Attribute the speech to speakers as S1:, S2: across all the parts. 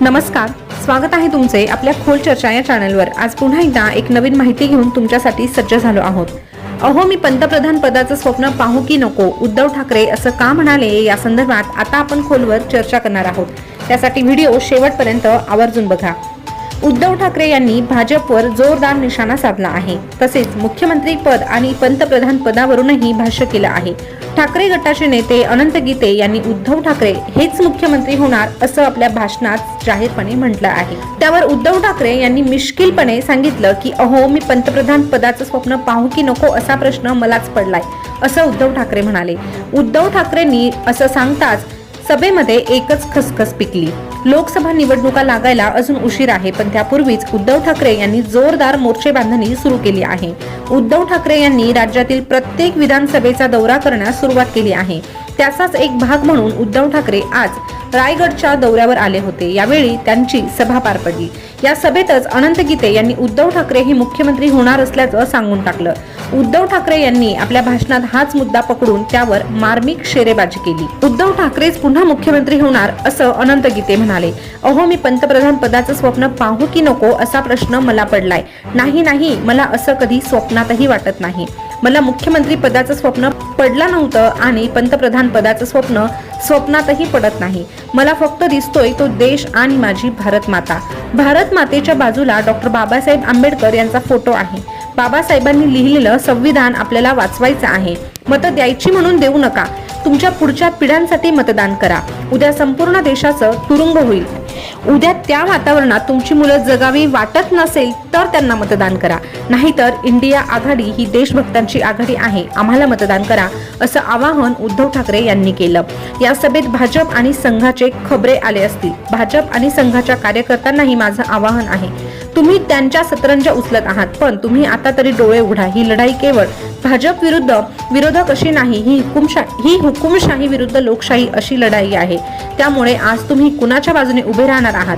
S1: नमस्कार स्वागत आहे तुमचे आपल्या खोल चर्चा या चॅनलवर आज पुन्हा एकदा एक नवीन माहिती घेऊन तुमच्यासाठी सज्ज झालो आहोत. अहो मी पंतप्रधान पदाचं स्वप्न पाहू की नको उद्धव ठाकरे असं का म्हणाले या संदर्भात आता आपण खोलवर चर्चा करणार आहोत. त्यासाठी व्हिडिओ शेवटपर्यंत आवर्जून बघा. उद्धव ठाकरे यांनी भाजपवर जोरदार निशाणा साधला आहे. तसेच मुख्यमंत्री पद आणि पंतप्रधान पदावरूनही भाष्य केलं आहे. ठाकरे गटाचे नेते अनंत गीते यांनी उद्धव ठाकरे हेच मुख्यमंत्री होणार असं आपल्या भाषणात जाहीरपणे म्हटलं आहे. त्यावर उद्धव ठाकरे यांनी मिश्किलपणे सांगितलं की अहो मी पंतप्रधान पदाचं स्वप्न पाहू की नको असा प्रश्न मलाच पडलाय असं उद्धव ठाकरे म्हणाले. उद्धव ठाकरेंनी असं सांगताच सभेमध्ये एकच खसखस पिकली. लोकसभा निवडणुका लागायला अजून उशीर आहे पण त्यापूर्वीच उद्धव ठाकरे यांनी जोरदार मोर्चे बांधणी सुरू केली आहे. उद्धव ठाकरे यांनी राज्यातील प्रत्येक विधानसभेचा दौरा करण्यास सुरुवात केली आहे. त्याचाच एक भाग म्हणून उद्धव ठाकरे आज रायगडच्या दौऱ्यावर आले होते. यावेळी त्यांची सभा पार पडली. या सभेतच अनंत गीते यांनी उद्धव ठाकरे हे मुख्यमंत्री होणार असल्याचं सांगून टाकलं. उद्धव ठाकरे यांनी आपल्या भाषणात हाच मुद्दा पकडून त्यावर मार्मिक शेरेबाजी केली. उद्धव ठाकरेच पुन्हा मुख्यमंत्री होणार असं अनंत गीते म्हणाले. अहो मी पंतप्रधान पदाचं स्वप्न पाहू की नको असा प्रश्न मला पडलाय. नाही नाही मला असं कधी स्वप्नातही वाटत नाही. मला मुख्यमंत्री पदाचं स्वप्न पडलं नव्हतं आणि पंतप्रधान पदाचं स्वप्न स्वप्नातही पडत नाही. मला फक्त दिसतोय तो देश आणि माझी भारत माता. भारत मातेच्या बाजूला डॉक्टर बाबासाहेब आंबेडकर यांचा फोटो आहे. बाबासाहेबांनी लिहिलेलं संविधान आपल्याला वाचवायचं आहे. मतं द्यायची म्हणून देऊ नका. तुमच्या पुढच्या पिढ्यांसाठी मतदान करा. उद्या संपूर्ण देशाचं तुरुंग होईल. उद्या त्या वातावरणात तुमची मुलं जगावी वाटत नसेल तर त्यांना मतदान करा. नाहीतर इंडिया आघाडी ही देशभक्तांची आघाडी आहे. आम्हाला मतदान करा असं आवाहन उद्धव ठाकरे यांनी केलं. या सभेत भाजप आणि संघाचे खबरे आले असतील. भाजप आणि संघाच्या कार्यकर्त्यांनाही माझं आवाहन आहे. तुम्ही त्यांच्या सतरंज उचलत आहात पण तुम्ही आता तरी डोळे उघडा. ही लढाई केवळ भाजप विरुद्ध विरोधक अशी नाही ही हुकुमशाही ही हुकुमशाही विरुद्ध लोकशाही अशी लढाई आहे. त्यामुळे आज तुम्ही कुणाच्या बाजूने उभे राहणार आहात?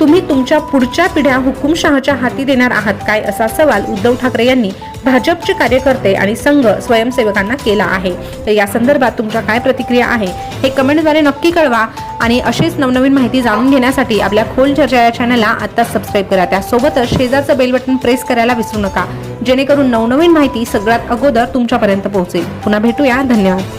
S1: तुम्ही तुमच्या पुढच्या पिढ्या हुकुमशहाच्या हाती देणार आहात काय असा सवाल उद्धव ठाकरे यांनी भाजपचे कार्यकर्ते आणि संघ स्वयंसेवकांना केला आहे. तर या संदर्भात तुमच्या काय प्रतिक्रिया आहे हे कमेंटद्वारे नक्की कळवा. आणि अशीच नवनवीन माहिती जाणून घेण्यासाठी आपल्या खोल चर्चा या चॅनलला आता सबस्क्राईब करा. त्यासोबतच शेजारचं बेल बटन प्रेस करायला विसरू नका. जेणेकरून नवनवीन माहिती सगळ्यात अगोदर तुमच्यापर्यंत पोहोचेल. पुन्हा भेटूया. धन्यवाद.